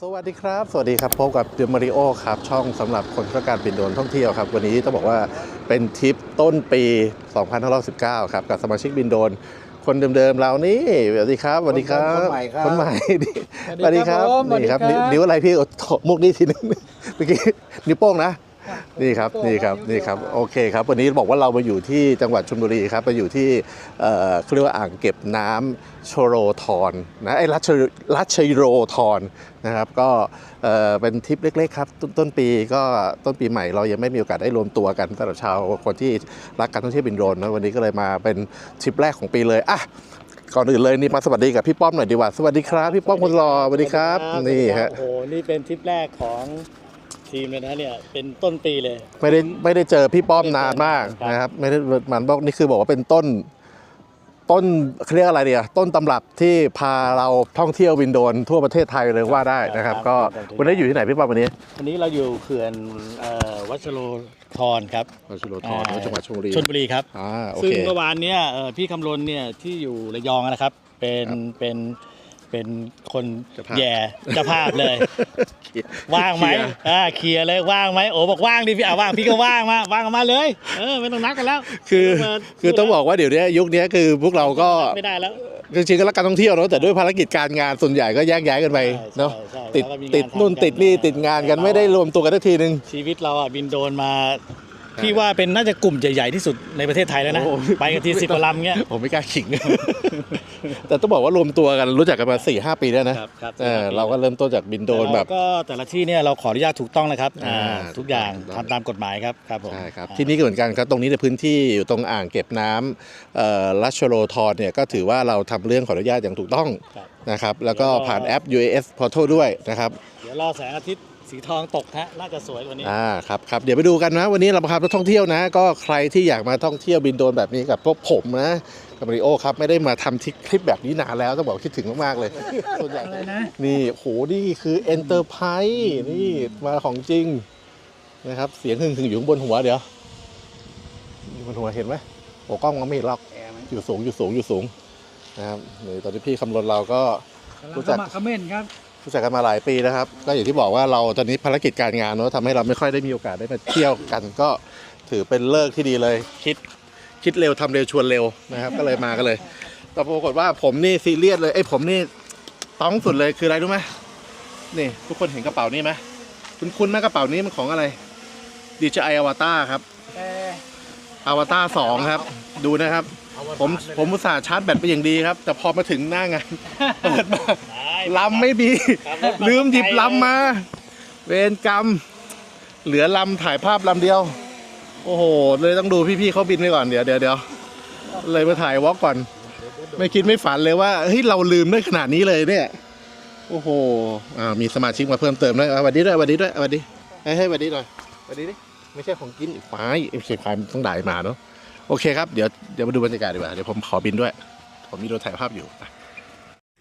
สวัสดีครับ สวัสดีครับ พบกับเดมาริโอครับ ช่องสำหรับคนที่ต้องการบินโดรนท่องเที่ยวครับ วันนี้ต้องบอกว่าเป็นทริปต้นปี 2519 ครับ กับสมาชิกบินโดรนคนเดิมๆเรานี่สวัสดีครับสวัสดีครับ คนใหม่ครับคนใหม่ดีสวัสดีครับผมนี่ครับสวัสดีครับนิ้วนิ้วอะไรพี่โอ้โถมุกนี้ทีนึงเมื่อกี้นิ้วโป้งนะ นี่ครับนิ้นี่วโป้งครับนิ้วนี่ครับเดียวโอเคครับ วันนี้บอกว่าเรามาอยู่ที่จังหวัดชลบุรีครับมาอยู่ที่เอ่อเขาเรียกว่าอ่างเก็บน้ำโชโรทอนนะไอ้รัชรัชโรทอนนะครับก็เอ่อเป็นทริปเล็กๆครับต้นต้นปีก็ต้นปีใหม่เรายังไม่มีโอกาสได้รวมตัวกันสำหรับชาวคนที่รักการท่องเที่ยวบินโดรนนะวันนี้ก็เลยมาเป็นทริปแรกของปีเลยอะก่อนอื่นเลยนี่มาสวัสดีกับพี่ป้อมหน่อยดีกว่าสวัสดีครับ พี่ป้อมคนรอสวัสดีครับนี่ฮะโอ้โหนี่เป็นทริปแรกของ ทีมเลยนะเนี่ยเป็นต้นปีเลย ไม่ได้ไม่ได้เจอพี่ป้อมนานมากครับ นะครับ ไม่ได้มันบอกนี่คือบอกว่าเป็นต้น ต้นเขาเรียกอะไรเดียต้นตำรับที่พาเราท่องเที่ยววินโดนทั่วประเทศไทยเลยว่าได้นะครับก็วันนี้อยู่ที่ไหนพี่ป้อมวันนี้วันนี้เราอยู่เขื่อนเอ่อวัชโรธรครับวัชโรธรจังหวัดชลบุรีชลบุรีครับ อ่าโอซึ่งเค เมื่อวานเนี้ยเอ่อพี่คำรณเนี่ยที่อยู่ระยองนะครับ เป็นครับเป็น เป็นคนเจ้าภาพแย่เจ้าภาพเลย ว่างไหมเคลียร์อ่าเคลียร์เลยว่างไหมโอ้บอกว่างดิพี่อะว่างพี่ก็ว่างมาว่างก็มาเลยเออไม่ต้องนัดกันแล้ว คือมาคือต้องบอกว่าเดี๋ยวนี้ยุคนี้คือพวกเราก็ไม่ได้แล้วจริงๆก็รักการท่องเที่ยวเนอะแต่ด้วยภารกิจการงานส่วนใหญ่ก็แยกย้ายกันไปใช่เนาะใช่ติดแล้วก็มีงานติดนู่นทำกันติดนี่มาติดงานกันแต่เราไม่ได้รวมตัวกันทักทีนึงชีวิตเราอะบินโดรนมา พี่ว่าเป็นน่าจะกลุ่มใหญ่ ๆ ที่สุดในประเทศไทยแล้วนะ โอ้ไปกันทีสิบกว่าลำเงี้ย ผมไม่กล้าขิง แต่ต้องบอกว่ารวมตัวกันรู้จักกันมาสี่ห้าปีแล้วนะครับครับ เออเราก็เริ่มต้นจากบินโดรนแบบ ก็แต่ละที่เนี่ยเราขออนุญาตถูกต้องนะครับอ่าอ่าทุกอย่างถูกต้อง ทำตามกฎหมายครับครับผมใช่ครับที่นี่ก็เหมือนกันครับตรงนี้ในพื้นที่อยู่ตรงอ่างเก็บน้ำเอ่อรัชโรทอนเนี่ยก็ถือว่าเราทำเรื่องขออนุญาตอย่างถูกต้องครับ นะครับแล้วก็แล้วก็ผ่านแอป UAS Portal ด้วยนะครับ เดี๋ยวรอแสงอาทิตย์ สีทองตกฮะน่าจะสวยกว่านี้ อ่าครับครับเดี๋ยวไปดูกันนะ วันนี้เราพาไปท่องเที่ยวนะ ก็ใครที่อยากมาท่องเที่ยวบินโดรนแบบนี้กับพวกผมนะกับมาริโอครับไม่ได้มาทำที่คลิปแบบนี้นานแล้วต้องบอกว่าคิดถึงมากๆเลยส่วนใหญ่อะไรนะ นี่โหนี่คือ Enterprise นี่มาของจริงนะครับเสียงหึ่งหึงอยู่ข้างบนหัวเดี๋ยวอยู่บนหัวเห็นไหมโอ้กล้องมองไม่เห็นหรอกอยู่สูงอยู่สูงอยู่สูงนะครับนี่ตอนที่พี่คำนวณเราก็รู้รู้จัจักกคอมเมนต์ครับ รู้จักกันมาหลายปีนะครับ ก็อย่างที่บอกว่าเราตอนนี้ภารกิจการงานเนอะทำให้เราไม่ค่อยได้มีโอกาสได้มาเที่ยวกัน ก็ถือเป็นเลิกที่ดีเลย คิดคิดเร็วทำเร็วชวนเร็วนะครับ ก็เลยมากันเลย แต่ปรากฏว่าผมนี่ซีเรียสเลยไอ้ยผมนี่ต้องสุดเลยคืออะไรรู้ไหมนี่ทุกคนเห็นกระเป๋านี่ไหมคุณคุณไหมกระเป๋านี้มันของอะไร DJI Avatar ครับแต่ Avatar 2ครับ ดูนะครับ ผมผมอุตส่าห์ชาร์จแบตไปอย่างดีครับ แต่พอมาถึงหน้างาน เปิดมา ลำไม่มีครับรถลืมหยิบลำมา เวรกรรม เหลือลำถ่ายภาพลำเดียว โอ้โห เลยต้องดูพี่ๆเขาบินไปก่อนเดี๋ยวเดี๋ยวเดี๋ยวเลยมาถ่ายวอล์กก่อน ไม่คิดไม่ฝันเลยว่าเฮ้ยเราลืมได้ขนาดนี้เลยเนี่ย โอ้โหอ่ามีสมาชิกมาเพิ่มเติมด้วยอะสวัสดีด้วยสวัสดีด้วยสวัสดีให้ให้สวัสดีหน่อยสวัสดีดิไม่ใช่ของกินอีกฝ่ายไม่ใช่ฝ่ายมันต้องด่ายมาเนาะโอเคครับเดี๋ยวเดี๋ยวมาดูบรรยากาศดีกว่าเดี๋ยวผมขอบินด้วย ผมมีโดรนถ่ายภาพอยู่ไป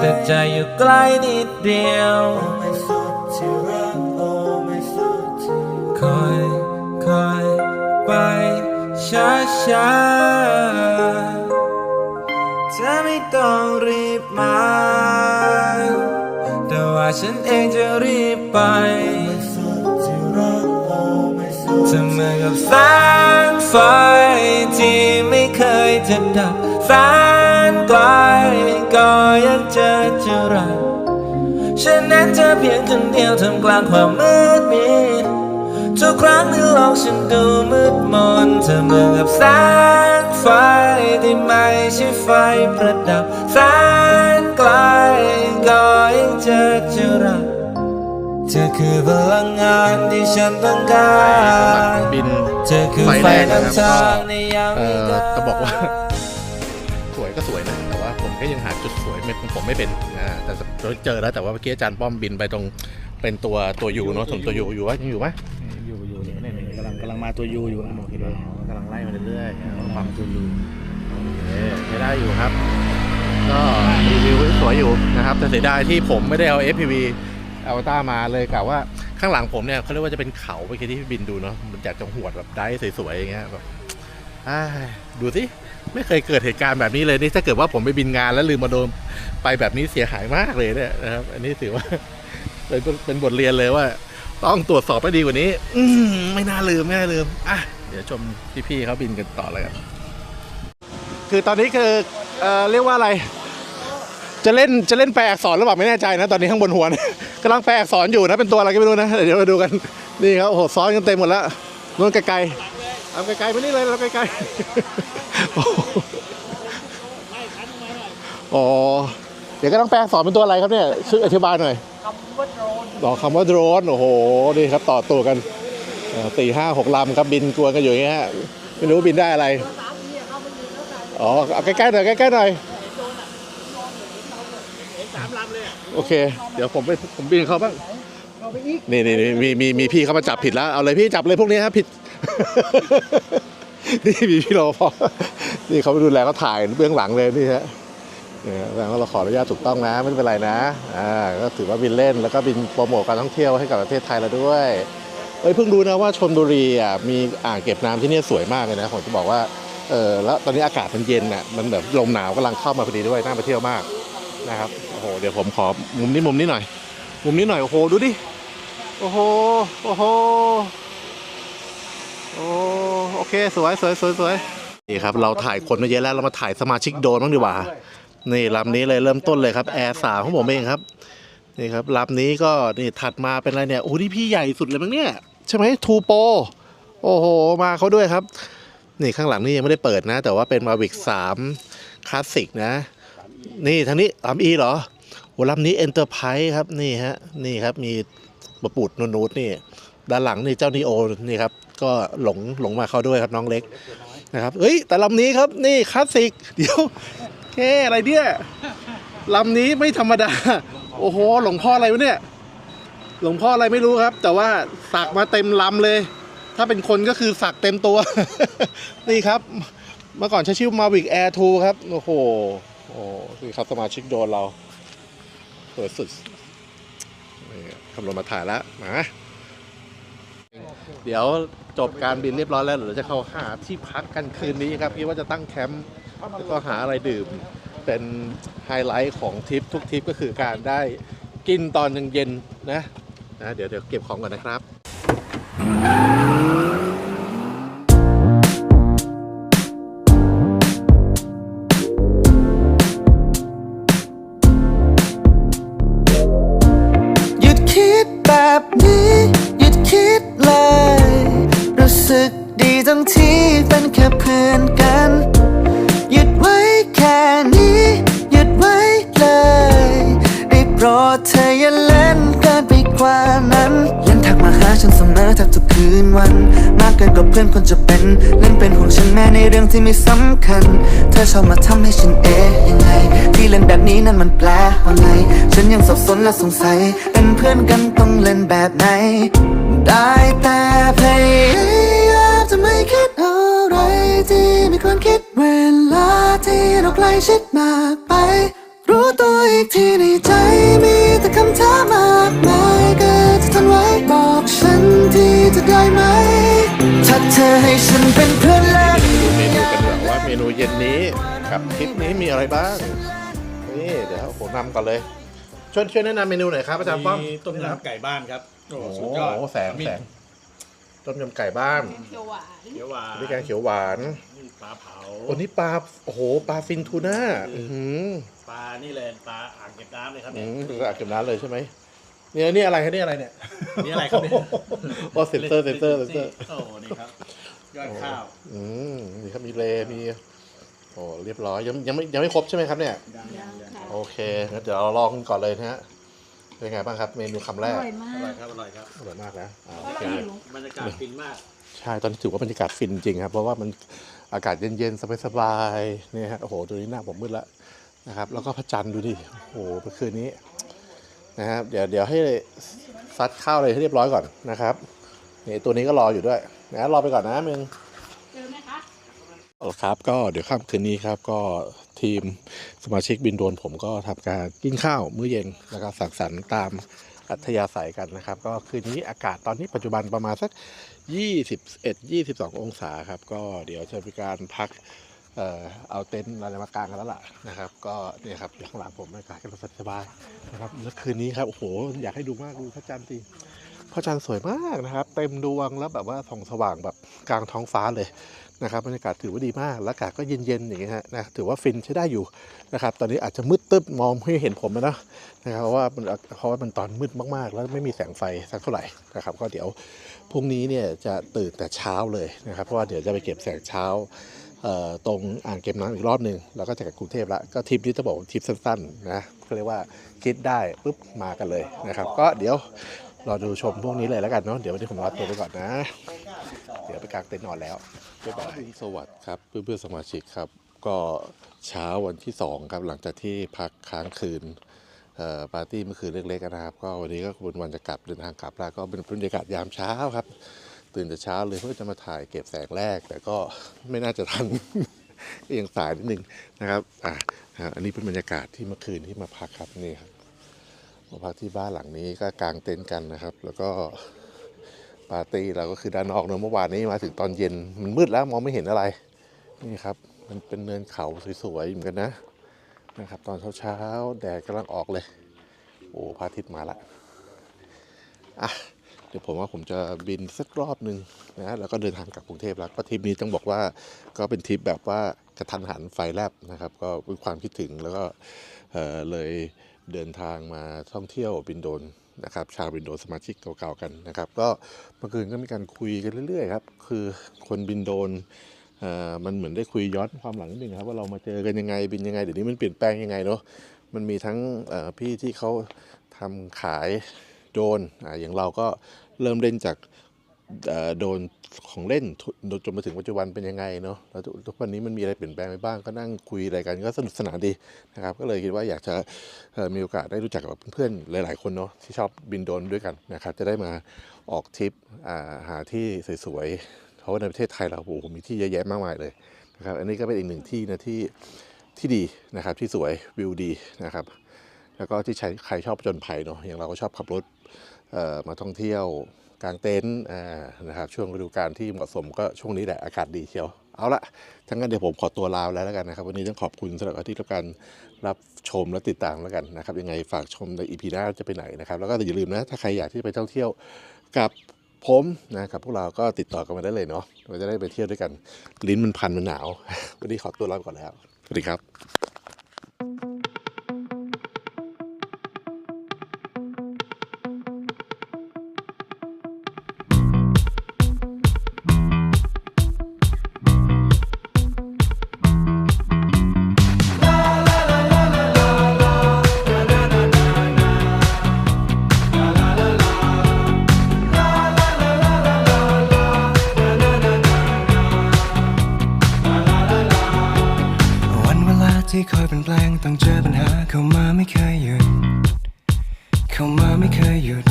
แต่ใจอยู่ใกล้นิดเดียวคอยคอยไปช้าช้าๆเธอไม่ต้องรีบมา แต่ว่าฉันเองจะรีบไปเธอเหมือนกับแสงไฟที่ไม่เคยจะดับแสนไกล ก็ยังเจอจอรักฉันนั้นเธอเพียงคนเดียวท่ามกลางความมืดมิดทุกครั้งที่โลกฉันดูมืดมนเธอเหมือนกับแสงไฟที่ไม่ใช่ไฟประดับแสนไกลก็ยังเจอจอรักเธอคือพลังงานที่ฉันต้องการบินเธอคือไฟนำทางในยามเอ่อกาลจะบอกว่า ก็ยังหาจุดสวยไม่ผมไม่เป็นอ่าแต่เจอแล้วแต่ว่าเมื่อกี้อาจารย์ป้อมบินไปตรงเป็นตัวตัวยูเนาะส่วนตัวยูอยู่ว่ายังอยู่ไหมอยู่อยู่เนี่ยเนี่ยเนี่ยกำลังกำลังมาตัวยูอยู่อะโอเคกำลังไล่มาเรื่อยๆฟังตัวยูใช้ได้อยู่ครับ ก็รีวิวสวยอยู่นะครับ แต่เสียดายที่ผมไม่ได้เอา FPV อวตารมาเลยกะว่าข้างหลังผมเนี่ยเขาเรียกว่าจะเป็นเขาไปที่พี่บินดูเนาะมันอยากจะหวดแบบได้สวยๆอย่างเงี้ยแบบอ้าย ดูสิไม่เคยเกิดเหตุการณ์แบบนี้เลยนี่ถ้าเกิดว่าผมไปบินงานแล้วลืมมาโดนไปแบบนี้เสียหายมากเลยเนี่ยนะครับ อันนี้ถือว่าเป็นเป็นบทเรียนเลยว่า ต้องตรวจสอบให้ดีกว่านี้ อืมไม่น่าลืมไม่น่าลืมอะเดี๋ยวชมพี่ๆเขาบินกันต่อเลยกันคือตอนนี้คือเอ่อเรียกว่าอะไร จะเล่นจะเล่นแปลอักษรหรือเปล่าไม่แน่ใจนะ ตอนนี้ข้างบนหัวนะกำลังแปลอักษรอยู่นะเป็นตัวอะไรก็ไม่รู้นะเดี๋ยวมาดูกันนี่ครับโอ้โหซ้อนกันเต็มหมดแล้วนู่นไกลๆ เอาไกลๆไปนี่เลยเราไกลๆโอ้โหอ๋อ เดี๋ยวก็ต้องแปลอักษรเป็นตัวอะไรครับเนี่ยช่วยอธิบายหน่อยคำว่าโดรนอ๋อคำว่าโดรนโอ้โหนี่ครับต่อตัวกันเอ่อสี่ห้าหกลำครับบินกวนกันอยู่อย่างเงี้ยฮะไม่รู้บินได้อะไรอ๋อเอาใกล้ๆหน่อยใกล้ๆหน่อยโอเค เดี๋ยวผมไปผมบินเขาบ้างนี่นี่นี่มีมีมีพี่เขามาจับผิดแล้ว เอาเลยพี่จับเลยพวกนี้ครับผิด นี่มีพี่รอพอนี่เขาไปดูแลเขาถ่ายเบื้องหลังเลยนี่ฮะเนี่ยแสดงว่าเราขออนุญาตถูกต้องนะไม่เป็นไรนะอ่าก็ถือว่าบินเล่นแล้วก็บินโปรโมทการท่องเที่ยวให้กับประเทศไทยเราด้วยเอ้ยเพิ่งรู้นะว่าชลบุรีอะมีอ่างเก็บน้ำที่นี่สวยมากเลยนะผมจะบอกว่าเออแล้วตอนนี้อากาศมันเย็นอะมันแบบลมหนาวกำลังเข้ามาพอดีด้วยน่าไปเที่ยวมากนะครับโอ้โหเดี๋ยวผมขอมุมนี้มุมนี้หน่อย มุมนี้หน่อยโอ้โหดูดิโอ้โหโอ้โห โอ้โอเค สวยสวยสวยสวยนี่ครับ เราถ่ายคนมาเยอะแล้วเรามาถ่ายสมาชิกโดนบ้างดีกว่า นี่ลำนี้เลยเริ่มต้นเลยครับแอร์สามของผมเองครับนี่ครับลำนี้ก็นี่ถัดมาเป็นอะไรเนี่ยโอ้นี่พี่ใหญ่สุดเลยมั้งเนี่ยใช่ไหมทูโปโอ้โหมาเขาด้วยครับ นี่ข้างหลังนี่ยังไม่ได้เปิดนะ แต่ว่าเป็นมาวิกสามคลาสสิกนะ นี่ทางนี้ลำอีเหรอโอ้ลำนี้เอ็นเตอร์ไพรส์ครับนี่ฮะนี่ครับมีปะปูดนูดนี่ด้านหลังนี่เจ้านีโอนี่ครับ ก็หลงหลงมาเข้าด้วยครับน้องเล็กนะครับเฮ้ยแต่ลำนี้ครับนี่คลาสสิกเดี๋ยวแค่อะไรเนี่ยลำนี้ไม่ธรรมดา โอ้โหหลวงพ่ออะไรวะเนี่ย หลวงพ่ออะไรไม่รู้ครับ แต่ว่าสักมาเต็มลำเลย ถ้าเป็นคนก็คือสักเต็มตัว นี่ครับ เมื่อก่อนใช้ชื่อ Mavic Air 2ครับ โอ้โหโอ้นี่ครับสมาชิกโดนเราสวยสุดนี่คำนวณมาถ่ายแล้วมา เดี๋ยวจบการบินเรียบร้อยแล้วเดี๋ยวเราจะเข้าหาที่พักกันคืนนี้ครับคิดว่าจะตั้งแคมป์แล้วก็หาอะไรดื่ม เป็นไฮไลท์ของทริปทุกทริปก็คือการได้กินตอนเย็นๆนะนะเดี๋ยวเดี๋ยวเก็บของก่อนนะครับ เป็นแค่เพื่อนกัน หยุดไว้แค่นี้ หยุดไว้เลยได้โปรดเธออย่าเล่นเกินไปกว่านั้น เล่นทักมาหาฉันเสมอแทบทุกคืนวัน มากเกินกว่าเพื่อนคนจะเป็น เล่นเป็นห่วงฉันแม้ในเรื่องที่ไม่สำคัญ เธอชอบมาทำให้ฉันเอ๊ะยังไงที่เล่นแบบนี้นั้นมันแปลว่าไง ฉันยังสับสนและสงสัย เป็นเพื่อนกันต้องเล่นแบบไหน ได้ ชิดมากไป รู้ตัวอีกทีในใจมีแต่คำถามมากมายเกิดจะทนไว้บอกฉันที่จะได้ไหม ถ้าเธอให้ฉันเป็นเพื่อนเล่น ดูเมนูกันดีกว่าว่าเมนูเย็นนี้กับทริปนี้มีอะไรบ้าง นี่เดี๋ยวผมนำก่อนเลยช่วยช่วยแนะนำเมนูหน่อยครับอาจารย์ป้อมมีต้มยำไก่บ้านครับ โอ้โอ้โหโหสุดยอดแสงแสง ต้มยำไก่บ้านเขียวหวานเขียวหวานนี่แกงเขียวหวานนี่ปลาเผาโอ้นี่ปลาโอ้โหปลาฟินทูน่าอือหือปลานี่เลยปลาอ่างเก็บน้ำเลยครับอืเนี่ยมสะอาดเก็บน้ำเลยใช่ไหมเนี่ยนี่อะไรครับนี่อะไรเนี่ยนี่อะไรครับเนี่ยโอ้เซนเตอร์เซนเตอร์เซนเตอร์โอ้นี่ครับยอดข้าวอืมนี่ครับมีเลมีโอ้เรียบร้อยยังยังไม่ยังไม่ครบใช่ไหมครับเนี่ยดังยังยังโอเคงั้นเดี๋ยวเราลองก่อนเลยนะฮะ เป็นไงบ้างครับ เมนูคำแรอกร่อยมาอร่อยก ครับอร่อยครับอร่อยมากนะอ่าเพโอราะเคเราหิว บรรยากาศฟินมากใช่ตอนนี้ถือว่าบรรยากาศฟินจริงครับ เพราะว่ามันอากาศเย็นๆ สบายๆเนี่ยฮะโอ้โหตัวนี้หน้าผมมืดแล้วนะครับ แล้วก็พระจันทร์ดูดิโอ้โหเมื่อคืนนี้นะครับเดี๋ยวเดี๋ยวให้ซัดข้าวเลยให้เรียบร้อยก่อนนะครับนี่ตัวนี้ก็รออยู่ด้วยนะรอไปก่อนนะมึงเจอไหมคะ เอาละครับก็เดี๋ยวค่ำคืนนี้ครับก็ทีมสมาชิกบินโดนผมก็ทำการกินข้าวมื้อเย็นแล้วก็สังสรรค์ตามอัธยาศัยกันนะครับ ก็คืนนี้อากาศตอนนี้ปัจจุบันประมาณสัก 21 22 องศาครับ ก็เดี๋ยวจะมีการพักเอ่อเอาเต็นท์อะไรมากางกันแล้วล่ะนะครับ ก็เนี่ยครับอยู่ข้างหลังผมอากาศก็สบายนะครับแล้วคืนนี้ครับโอ้โหอยากให้ดูมากดูพระจันทร์สิพระจันทร์สวยมากนะครับ เต็มดวงแล้วแบบว่าส่องสว่างแบบ กลางท้องฟ้าเลยนะครับบรรยากาศถือว่าดีมากแล้วอากาศก็เย็นๆอย่างเงี้ยฮะนะถือว่าฟินใช้ได้อยู่นะครับ ตอนนี้อาจจะมืดตึ๊บมองไม่เห็นผมนะนะครับเพราะว่ามันเพราะว่ามันตอนมืดมากๆ แล้วไม่มีแสงไฟสักเท่าไหร่นะครับ ก็เดี๋ยวพรุ่งนี้เนี่ยจะตื่นแต่เช้าเลยนะครับ เพราะว่าเดี๋ยวจะไปเก็บแสงเช้าตรงอ่างเก็บน้ำอีกรอบหนึ่งแล้วก็จะกลับกรุงเทพละก็ทริปนี้จะบอกทริปสั้นๆนะเขาเรียกว่าคิดได้ปุ๊บมากันเลยนะครับ ก็เดี๋ยวรอดูชมพวกนี้เลยแล้วกันเนาะเดี๋ยววันนี้ผมลาตัวไปก่อนนะ เดี๋ยวไปกางเต็นท์นอนแล้วบ๊ายบายสวัสดีครับเพื่อนๆสมาชิกครับ ก็เช้าวันที่สองครับหลังจากที่พักค้างคืนปาร์ตี้เมื่อคืนเล็กๆนะครับ ก็วันนี้ก็เป็นวันจะกลับเดินทางกลับแล้วก็เป็นบรรยากาศยามเช้าครับ ตื่นแต่เช้าเลยเพื่อจะมาถ่ายเก็บแสงแรก แต่ก็ไม่น่าจะทันก็ยังสายนิดนึงนะครับอะอันนี้เป็นบรรยากาศที่เมื่อคืนที่มาพักครับนี่ครับมาพักที่บ้านหลังนี้ก็กางเต็นท์กันนะครับ แล้วก็ ปาร์ตี้เราก็คือด้านนอกเนอะเมื่อวานนี้มาถึงตอนเย็นมันมืดแล้วมองไม่เห็นอะไร นี่ครับ มันเป็นเนินเขาสวยๆเหมือนกันนะนะครับตอนเช้าๆแดดกำลังออกเลย โอ้พระอาทิตย์มาละอะเดี๋ยวผมว่าผมจะบินสักรอบหนึ่งนะแล้วก็เดินทางกลับกรุงเทพแล้วก็ทริปนี้ต้องบอกว่าก็เป็นทริปแบบว่ากระทันหันไฟแลบนะครับ ก็เป็นความคิดถึงแล้วก็เออเลยเดินทางมาท่องเที่ยวบินโดน นะครับชาวบินโดรนสมาชิกเก่าๆกันนะครับ ก็เมื่อคืนก็มีการคุยกันเรื่อยๆครับ คือคนบินโดนเอ่อมันเหมือนได้คุยย้อนความหลังนิดนึงครับว่าเรามาเจอกันยังไงบินยังไงเดี๋ยวนี้มันเปลี่ยนแปลงยังไงเนาะมันมีทั้งเอ่อพี่ที่เขาทำขายโดนออย่างเราก็เริ่มเล่นจาก โดนของเล่นจนมาถึงปัจจุบันเป็นยังไงเนาะแล้วทุกทุกวันนี้มันมีอะไรเปลี่ยนแปลงไปบ้างก็นั่งคุยอะไรกันก็สนุกสนานดีนะครับ ก็เลยคิดว่าอยากจะมีโอกาสได้รู้จักกับเพื่อนๆหลาย ๆ คนเนาะที่ชอบบินโดนด้วยกันนะครับ จะได้มาออกทริปหาที่สวยๆเพราะว่าในประเทศไทยเราโอ้โหมีที่เยอะแยะมากมายเลยนะครับ อันนี้ก็เป็นอีกหนึ่งที่นะที่ที่ดีนะครับที่สวยวิวดีนะครับ แล้วก็ที่ใครชอบผจญภัยเนาะอย่างเราก็ชอบขับรถมาท่องเที่ยว กลางเต็นท์นะครับช่วงฤดูกาลที่เหมาะสมก็ช่วงนี้แหละอากาศดีเชียว เอาละทั้งนั้นเดี๋ยวผมขอตัวลาแล้วแล้วกันนะครับ วันนี้ต้องขอบคุณสำหรับที่รับการรับชมและติดตามแล้วกันนะครับ ยังไงฝากชมในอีพีหน้าจะไปไหนนะครับ แล้วก็อย่าลืมนะถ้าใครอยากที่ไปท่องเที่ยวกับผมนะครับพวกเราก็ติดต่อกันมาได้เลยเนาะเราจะได้ไปเที่ยวด้วยกันลิ้นมันพันมันหนาว วันนี้ขอตัวลาไปก่อนแล้วสวัสดีครับวัน ที่คอยเปลี่ยนแปลงต้องเจอปัญหาเข้ามาไม่เคยหยุด เข้ามาไม่เคยหยุด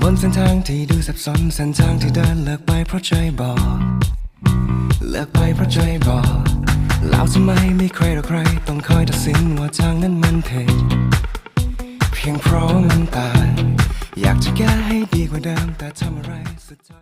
บนเส้นทางที่ดูสับสนเส้นทางที่เดินเลิกไปเพราะใจบอกเลิกไปเพราะใจบอกแล้วทำไมไม่ใครหรอใคร ต้องคอยตัดสินว่าทางนั้นมันผิดเพียงเพราะมันต่างอยากจะแก้ให้ดีกว่าเดิมแต่ทำอะไรสุดท้าย